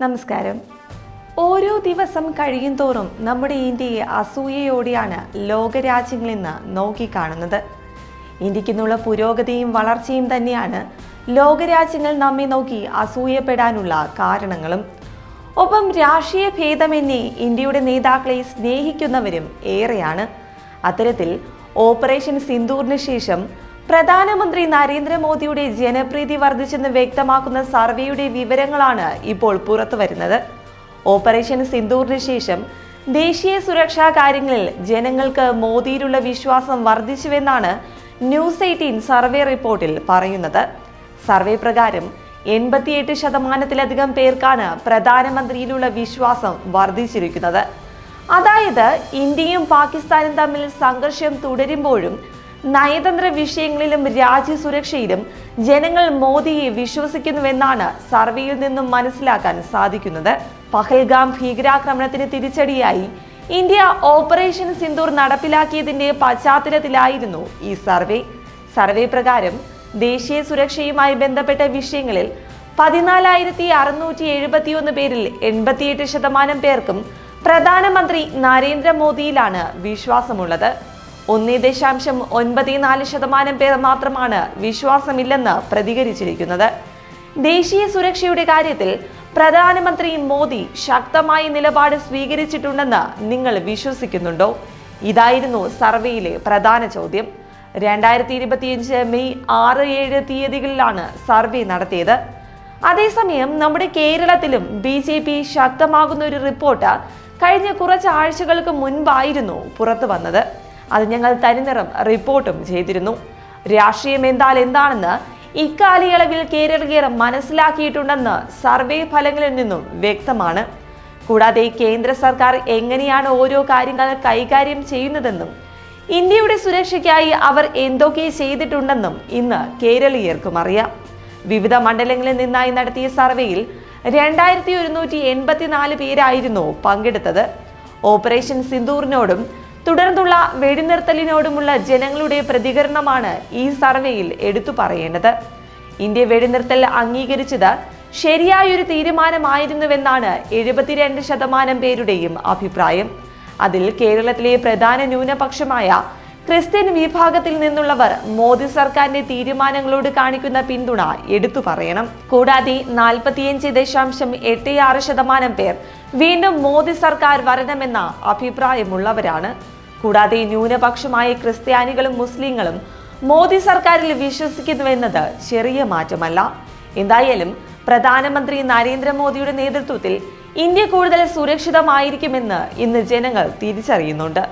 നമസ്കാരം. ഓരോ ദിവസം കഴിയും തോറും നമ്മുടെ ഇന്ത്യയെ അസൂയയോടെയാണ് ലോകരാജ്യങ്ങളിൽ നിന്ന് നോക്കിക്കാണുന്നത്. ഇന്ത്യക്കുന്നുള്ള പുരോഗതിയും വളർച്ചയും തന്നെയാണ് ലോകരാജ്യങ്ങൾ നമ്മെ നോക്കി അസൂയപ്പെടാനുള്ള കാരണങ്ങളും. ഒപ്പം രാഷ്ട്രീയ ഭേദമെന്നേ ഇന്ത്യയുടെ നേതാക്കളെ സ്നേഹിക്കുന്നവരും ഏറെയാണ്. അത്തരത്തിൽ ഓപ്പറേഷൻ സിന്ദൂറിന് ശേഷം പ്രധാനമന്ത്രി നരേന്ദ്രമോദിയുടെ ജനപ്രീതി വർദ്ധിച്ചെന്ന് വ്യക്തമാക്കുന്ന സർവേയുടെ വിവരങ്ങളാണ് ഇപ്പോൾ പുറത്തു വരുന്നത് ഓപ്പറേഷൻ സിന്ദൂറിന് ശേഷം ദേശീയ സുരക്ഷാ കാര്യങ്ങളിൽ ജനങ്ങൾക്ക് മോദിയിലുള്ള വിശ്വാസം വർദ്ധിച്ചുവെന്നാണ് ന്യൂസ് എയ്റ്റീൻ സർവേ റിപ്പോർട്ടിൽ പറയുന്നത്. സർവേ പ്രകാരം എൺപത്തിയെട്ട് ശതമാനത്തിലധികം പേർക്കാണ് പ്രധാനമന്ത്രിയിലുള്ള വിശ്വാസം വർദ്ധിച്ചിരിക്കുന്നത്. അതായത് ഇന്ത്യയും പാകിസ്ഥാനും തമ്മിൽ സംഘർഷം തുടരുമ്പോഴും നയതന്ത്ര വിഷയങ്ങളിലും രാജ്യസുരക്ഷയിലും ജനങ്ങൾ മോദിയെ വിശ്വസിക്കുന്നുവെന്നാണ് സർവേയിൽ നിന്നും മനസ്സിലാക്കാൻ സാധിക്കുന്നത്. പഹൽഗാം ഭീകരാക്രമണത്തിന് തിരിച്ചടിയായി ഇന്ത്യ ഓപ്പറേഷൻ സിന്ദൂർ നടപ്പിലാക്കിയതിന്റെ പശ്ചാത്തലത്തിലായിരുന്നു ഈ സർവേ. സർവേ പ്രകാരം ദേശീയ സുരക്ഷയുമായി ബന്ധപ്പെട്ട വിഷയങ്ങളിൽ പതിനാലായിരത്തി അറുന്നൂറ്റി എഴുപത്തിയൊന്ന് പേരിൽ എൺപത്തിയെട്ട് ശതമാനം പേർക്കും പ്രധാനമന്ത്രി നരേന്ദ്രമോദിയിലാണ് വിശ്വാസമുള്ളത്. ഒന്നേ ദശാംശം ഒൻപത് നാല് ശതമാനം പേർ മാത്രമാണ് വിശ്വാസമില്ലെന്ന് പ്രതികരിച്ചിരിക്കുന്നത്. ദേശീയ സുരക്ഷയുടെ കാര്യത്തിൽ പ്രധാനമന്ത്രി മോദി ശക്തമായ നിലപാട് സ്വീകരിച്ചിട്ടുണ്ടെന്ന് നിങ്ങൾ വിശ്വസിക്കുന്നുണ്ടോ? ഇതായിരുന്നു സർവേയിലെ പ്രധാന ചോദ്യം. രണ്ടായിരത്തി ഇരുപത്തിയഞ്ച് മെയ് ആറ് ഏഴ് തീയതികളിലാണ് സർവേ നടത്തിയത്. അതേസമയം നമ്മുടെ കേരളത്തിലും ബി ജെ പി ശക്തമാകുന്ന ഒരു റിപ്പോർട്ട് കഴിഞ്ഞ കുറച്ച് ആഴ്ചകൾക്ക് മുൻപായിരുന്നു പുറത്തു വന്നത് അത് ഞങ്ങൾ തനിനിറം റിപ്പോർട്ടും ചെയ്തിരുന്നു. രാഷ്ട്രീയം എന്താൽ എന്താണെന്ന് ഇക്കാലയളവിൽ കേരളീയർ മനസ്സിലാക്കിയിട്ടുണ്ടെന്ന് സർവേ ഫലങ്ങളിൽ നിന്നും വ്യക്തമാണ്. കൂടാതെ കേന്ദ്ര സർക്കാർ എങ്ങനെയാണ് ഓരോ കാര്യങ്ങൾ കൈകാര്യം ചെയ്യുന്നതെന്നും ഇന്ത്യയുടെ സുരക്ഷയ്ക്കായി അവർ എന്തൊക്കെ ചെയ്തിട്ടുണ്ടെന്നും ഇന്ന് കേരളീയർക്കും അറിയാം. വിവിധ മണ്ഡലങ്ങളിൽ നിന്നായി നടത്തിയ സർവേയിൽ രണ്ടായിരത്തി ഒരുന്നൂറ്റി എൺപത്തിനാല് പേരായിരുന്നു പങ്കെടുത്തത്. ഓപ്പറേഷൻ സിന്ദൂറിനോടും തുടർന്നുള്ള വെടിനിർത്തലിനോടുമുള്ള ജനങ്ങളുടെ പ്രതികരണമാണ് ഈ സർവേയിൽ എടുത്തു പറയേണ്ടത്. ഇന്ത്യ വെടിനിർത്തൽ അംഗീകരിച്ചത് ശരിയായൊരു തീരുമാനമായിരുന്നുവെന്നാണ് എഴുപത്തിരണ്ട് ശതമാനം പേരുടെയും അഭിപ്രായം. അതിൽ കേരളത്തിലെ പ്രധാന ന്യൂനപക്ഷമായ ക്രിസ്ത്യൻ വിഭാഗത്തിൽ നിന്നുള്ളവർ മോദി സർക്കാരിന്റെ തീരുമാനങ്ങളോട് കാണിക്കുന്ന പിന്തുണ എടുത്തു പറയണം. കൂടാതെ നാൽപ്പത്തിയഞ്ച് ദശാംശം എട്ട് ആറ് ശതമാനം പേർ വീണ്ടും മോദി സർക്കാർ വരണമെന്ന അഭിപ്രായമുള്ളവരാണ്. കൂടാതെ ന്യൂനപക്ഷമായ ക്രിസ്ത്യാനികളും മുസ്ലിങ്ങളും മോദി സർക്കാരിൽ വിശ്വസിക്കുന്നുവെന്നത് ചെറിയ മാറ്റമല്ല. എന്തായാലും പ്രധാനമന്ത്രി നരേന്ദ്രമോദിയുടെ നേതൃത്വത്തിൽ ഇന്ത്യ കൂടുതൽ സുരക്ഷിതമായിരിക്കുമെന്ന് ഇന്ന് ജനങ്ങൾ തിരിച്ചറിയുന്നുണ്ട്.